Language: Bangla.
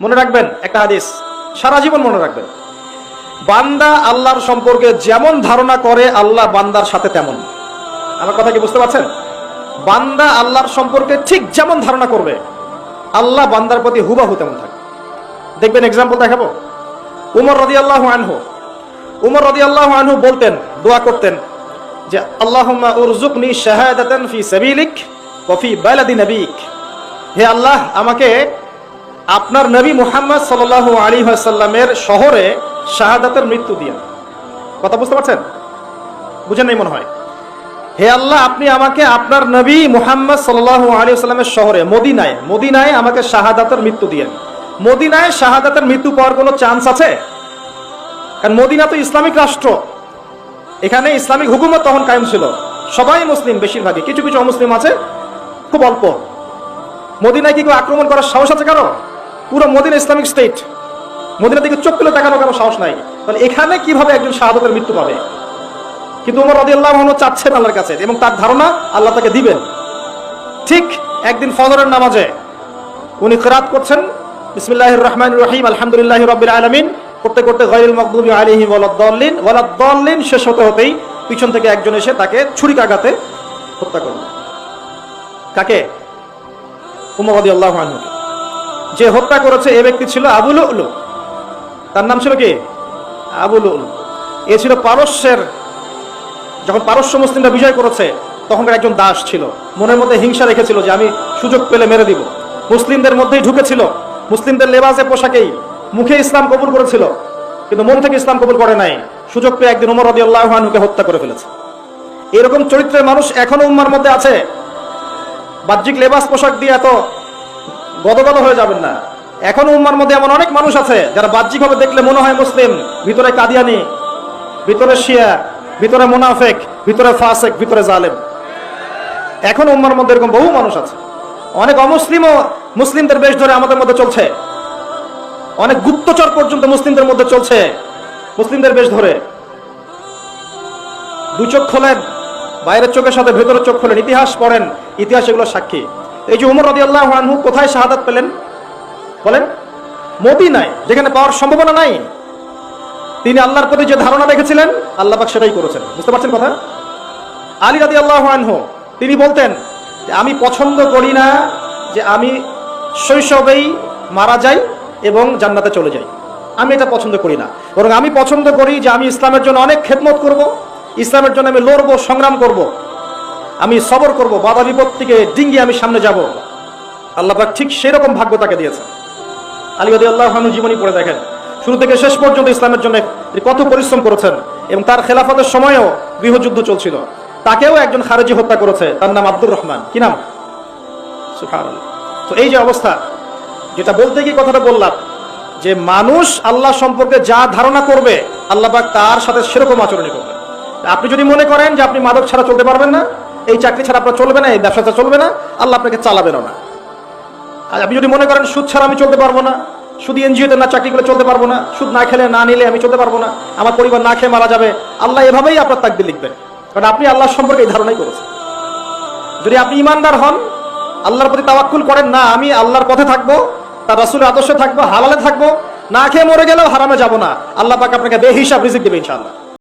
মনে রাখবেন, একটা হাদিস, সারা জীবন মনে রাখবেন। বান্দা আল্লাহর সম্পর্কে যেমন ধারণা করে, আল্লাহ বান্দার সাথে তেমন। আমার কথা কি বুঝতে পারছেন? বান্দা আল্লাহর সম্পর্কে ঠিক যেমন ধারণা করবে, আল্লাহ বান্দার প্রতি হুবাহু তেমন থাকে। দেখবেন এক্সাম্পল দেখাবো। উমর রদি আল্লাহ আনহু, উমর রদি আল্লাহ আনহু বলতেন, দোয়া করতেন যে, আল্লাহুম্মা উরজুকনি শাহাদাতান ফি সাবিলিক ওয়া ফি বালাদি নবিক। হে আল্লাহ, আমাকে আপনার নবী মুহাম্মদ সাল্লাল্লাহু আলাইহি ওয়াসাল্লামের শহরে শাহাদাতের মৃত্যু দিয়েন কথা বুঝতে পারছেন? বুঝেন নাই মনে হয়? হে আল্লাহ, আপনি আমাকে আপনার নবী মুহাম্মদ সাল্লাল্লাহু আলাইহি ওয়াসাল্লামের শহরে, মদিনায় মদিনায় আমাকে শাহাদাতের মৃত্যু দিয়েন। মদিনায় শাহাদাতের মৃত্যু পাওয়ার কোনো চান্স আছে? কারণ মদিনা তো ইসলামিক রাষ্ট্র। এখানে ইসলামিক হুকুমত তখন কায়েম ছিল। সবাই মুসলিম বেশিরভাগই। কিছু কিছু অমুসলিম আছে, খুব অল্প। মদিনায় কি কেউ আক্রমণ করার সাহস আছে কারও? পুরো মদিনা ইসলামিক স্টেট। মদিনা দিকে চোখ তুলে তাকানো কারও সাহস নাই। তাহলে এখানে কীভাবে একজন শাহাদতের মৃত্যু পাবে? কিন্তু উমর রদি আল্লাহ চাচ্ছেন আল্লাহর কাছে এবং তার ধারণা আল্লাহ তাকে দিবেন। ঠিক একদিন ফজরের নামাজে উনি কেরাত করছেন। বিসমিল্লাহির রহমান রহিম, আলহামদুলিল্লাহ রবিল আলমিন। করতে করতে গয়রুল মকদুবি আলিহিম ওয়ালাদ্দাল্লিন ওয়ালাদ্দাল্লিন শেষ হতে হতেই পিছন থেকে একজন এসে তাকে ছুরিকাঘাতে হত্যা করল কাকে? উমর রদি আল্লাহ আনহুকে যে হত্যা করেছে এ ব্যক্তি ছিল আবুল উলু তার নাম ছিল কি? আবুল উলু এ ছিল পারস্যের, যখন পারস্য মুসলিমরা বিজয় করেছে, তখনকার একজন দাস ছিল। মনের মধ্যে হিংসা রেখেছিল যে আমি সুযোগ পেলে মেরে দিব। মুসলিমদের মধ্যেই ঢুকেছিল। মুসলিমদের লেবাসে পোশাকেই মুখে ইসলাম কবুল করেছিল, কিন্তু মন থেকে ইসলাম কবুল করে নাই। সুযোগ পেয়ে একদিন উমর রদি আল্লাহকে হত্যা করে ফেলেছে। এরকম চরিত্রের মানুষ এখনও উম্মার মধ্যে আছে। বাহ্যিক লেবাস পোশাক দিয়ে এত গদগদ হয়ে যাবেন না। এখনও উম্মার মধ্যে এমন অনেক মানুষ আছে, যারা বাহ্যিকভাবে দেখলে মনে হয় মুসলিম, ভিতরে কাদিয়ানি, ভিতরে শিয়া, ভিতরে মুনাফেক, ভিতরে ফাসেক, ভিতরে জালেম। এখন উম্মার মধ্যে এরকম বহু মানুষ আছে। অনেক অমুসলিমও মুসলিমদের বেশ ধরে আমাদের মধ্যে চলছে। অনেক গুপ্তচর পর্যন্ত মুসলিমদের মধ্যে চলছে, মুসলিমদের বেশ ধরে। দু চোখ খোলেন, বাইরের চোখের সাথে ভেতরের চোখ খোলেন, ইতিহাস পড়েন, ইতিহাস এগুলো সাক্ষী। এই যে উমর রদি আল্লাহ আনহু কোথায় শাহাদাত পেলেন? বলেন, মদিনায়, যেখানে পাওয়ার সম্ভাবনা নাই। তিনি আল্লাহর প্রতি যে ধারণা রেখেছিলেন, আল্লাহ পাক সেটাই করেছেন। বুঝতে পারছেন কথা? আলী রাদি আল্লাহ আনহু, তিনি বলতেন আমি পছন্দ করি না যে আমি শৈশবেই মারা যাই এবং জান্নাতে চলে যাই। আমি এটা পছন্দ করি না। বরং আমি পছন্দ করি যে আমি ইসলামের জন্য অনেক খেদমত করব, ইসলামের জন্য আমি লড়বো, সংগ্রাম করব। আমি সবর করব, বাধা বিপত্তিকে ডিঙ্গি আমি সামনে যাব। আল্লাহ পাক ঠিক সেরকম ভাগ্য তাকে দিয়েছেন। আলী রাদি আল্লাহ আনহু জীবনী পড়ে দেখেন। শুরু থেকে শেষ পর্যন্ত ইসলামের জন্য কত পরিশ্রম করেছেন এবং তার খেলাফতের সময়ও গৃহযুদ্ধ চলছিল। তাকেও একজন খারেজি হত্যা করেছে, তার নাম আব্দুর রহমান। কি নাম। তো এই যে অবস্থা, যেটা বলতে গিয়ে কথাটা বললাম, যে মানুষ আল্লাহ সম্পর্কে যা ধারণা করবে, আল্লাহ পাক তার সাথে সেরকম আচরণই করবে আপনি যদি মনে করেন যে আপনি মাদক ছাড়া চলতে পারবেন না এই চাকরি ছাড়া আপনার চলবে না, এই ব্যবসাটা চলবে না, আল্লাহ আপনাকে চালাবেনও না। আর আপনি যদি মনে করেন সুদ ছাড়া আমি চলতে পারব না শুধু এনজিওতে না চাকরি করে চলতে পারব না, সুদ না খেলে না নিলে আমি চলতে পারব না, আমার পরিবার না খেয়ে মারা যাবে, আল্লাহ এভাবেই আপনার তাকদির লিখবেন। কারণ আপনি আল্লাহর সম্পর্কে এই ধারণাই করেছেন। যদি আপনি ইমানদার হন, আল্লাহর প্রতি তাওয়াক্কুল করেন, না, আমি আল্লাহর পথে থাকব, তার রাসূলের আদর্শে থাকব, হালালে থাকব, না খেয়ে মরে গেলেও হারামে যাব না, আল্লাহ পাক আপনাকে বেহিসাব রিজিক দেবে ইনশাআল্লাহ।